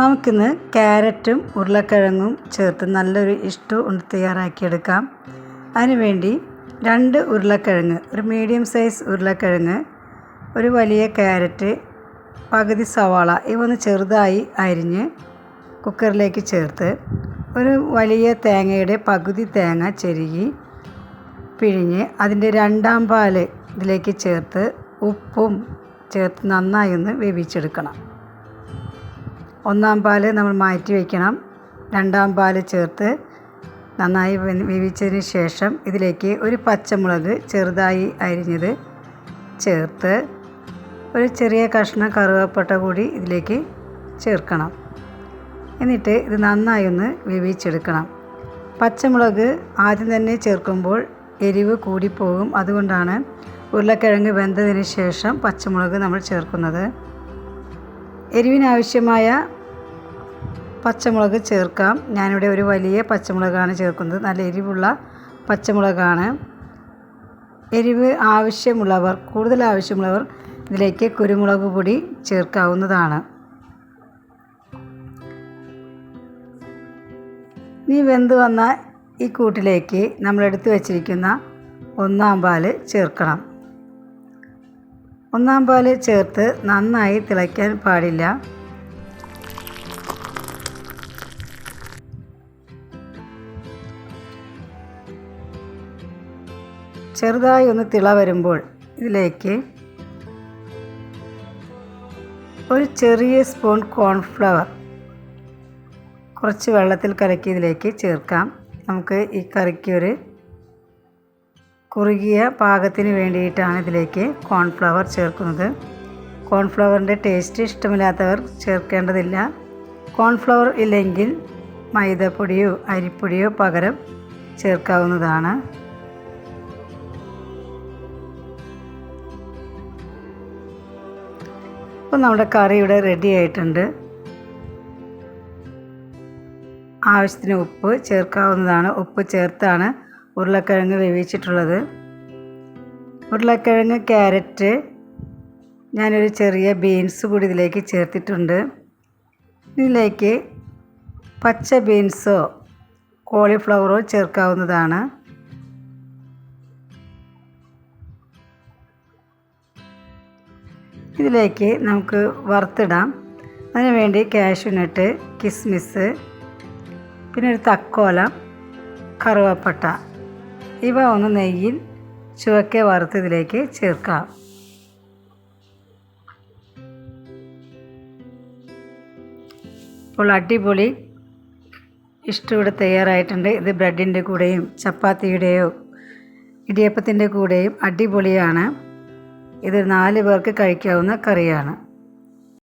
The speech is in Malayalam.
നമുക്കിന്ന് ക്യാരറ്റും ഉരുളക്കിഴങ്ങും ചേർത്ത് നല്ലൊരു ഇഷ്ടു ഉണ്ട് തയ്യാറാക്കിയെടുക്കാം. അതിനുവേണ്ടി രണ്ട് ഉരുളക്കിഴങ്ങ് ഒരു മീഡിയം സൈസ് ഉരുളക്കിഴങ്ങ് ഒരു വലിയ ക്യാരറ്റ് പകുതി സവാള ഇവ ഒന്ന് ചെറുതായി അരിഞ്ഞ് കുക്കറിലേക്ക് ചേർത്ത് ഒരു വലിയ തേങ്ങയുടെ പകുതി തേങ്ങ ചെരുകി പിഴിഞ്ഞ് അതിന്റെ രണ്ടാം പാൽ ഇതിലേക്ക് ചേർത്ത് ഉപ്പും ചേർത്ത് നന്നായി ഒന്ന് വേവിച്ചെടുക്കണം. ഒന്നാം പാൽ നമ്മൾ മാറ്റി വയ്ക്കണം. രണ്ടാം പാൽ ചേർത്ത് നന്നായി വേവിച്ചതിന് ശേഷം ഇതിലേക്ക് ഒരു പച്ചമുളക് ചെറുതായി അരിഞ്ഞത് ചേർത്ത് ഒരു ചെറിയ കഷ്ണം കറുവപ്പട്ട കൂടി ഇതിലേക്ക് ചേർക്കണം. എന്നിട്ട് ഇത് നന്നായി ഒന്ന് വേവിച്ചെടുക്കണം. പച്ചമുളക് ആദ്യം തന്നെ ചേർക്കുമ്പോൾ എരിവ് കൂടിപ്പോകും. അതുകൊണ്ടാണ് ഉരുളക്കിഴങ്ങ് വെന്തതിന് ശേഷം പച്ചമുളക് നമ്മൾ ചേർക്കുന്നത്. എരിവിനാവശ്യമായ പച്ചമുളക് ചേർക്കാം. ഞാനിവിടെ ഒരു വലിയ പച്ചമുളകാണ് ചേർക്കുന്നത്. നല്ല എരിവുള്ള പച്ചമുളകാണ്. എരിവ് ആവശ്യമുള്ളവർ കൂടുതൽ ആവശ്യമുള്ളവർ ഇതിലേക്ക് കുരുമുളക് പൊടി ചേർക്കാവുന്നതാണ്. ഇനി വെന്ത് വന്ന ഈ കൂട്ടിലേക്ക് നമ്മളെടുത്ത് വച്ചിരിക്കുന്ന ഒന്നാം പാൽ ചേർക്കണം. ഒന്നാം പാൽ ചേർത്ത് നന്നായി തിളയ്ക്കാൻ പാടില്ല. ചെറുതായി ഒന്ന് തിള വരുമ്പോൾ ഇതിലേക്ക് ഒരു ചെറിയ സ്പൂൺ കോൺഫ്ലവർ കുറച്ച് വെള്ളത്തിൽ കലക്കി ഇതിലേക്ക് ചേർക്കാം. നമുക്ക് ഈ കറിക്ക് ഒരു കുറുകിയ പാകത്തിന് വേണ്ടിയിട്ടാണ് ഇതിലേക്ക് കോൺഫ്ലവർ ചേർക്കുന്നത്. കോൺഫ്ലവറിന്റെ ടേസ്റ്റ് ഇഷ്ടമില്ലാത്തവർ ചേർക്കേണ്ടതില്ല. കോൺഫ്ലവർ ഇല്ലെങ്കിൽ മൈദപ്പൊടിയോ അരിപ്പൊടിയോ പകരം ചേർക്കാവുന്നതാണ്. അപ്പോൾ നമ്മുടെ കറി ഇവിടെ റെഡി ആയിട്ടുണ്ട്. ആവശ്യത്തിന് ഉപ്പ് ചേർക്കാവുന്നതാണ്. ഉപ്പ് ചേർത്താണ് ഉരുളക്കിഴങ്ങ് വേവിച്ചിട്ടുള്ളത്. ഉരുളക്കിഴങ്ങ് ക്യാരറ്റ് ഞാനൊരു ചെറിയ ബീൻസ് കൂടി ഇതിലേക്ക് ചേർത്തിട്ടുണ്ട്. ഇതിലേക്ക് പച്ച ബീൻസോ കോളിഫ്ലവറോ ചേർക്കാവുന്നതാണ്. ഇതിലേക്ക് നമുക്ക് വറുത്തിടാം. അതിന് വേണ്ടി കാഷ്യൂനട്ട് കിസ്മിസ് പിന്നെ ഒരു തക്കോല കറുവപ്പട്ട. ഇവ ഒന്ന് നെയ്യിൽ ചുവക്കെ വറുത്ത് ഇതിലേക്ക് ചേർക്കാം. ഇപ്പോൾ അടിപൊളി. ഇഷ്ടം ഇവിടെ തയ്യാറായിട്ടുണ്ട്. ഇത് ബ്രെഡിന്റെ കൂടെയും ചപ്പാത്തിയുടെയോ ഇടിയപ്പത്തിന്റെ കൂടെയും അടിപൊളിയാണ്. ഇത് നാല് പേർക്ക് കഴിക്കാവുന്ന കറിയാണ്.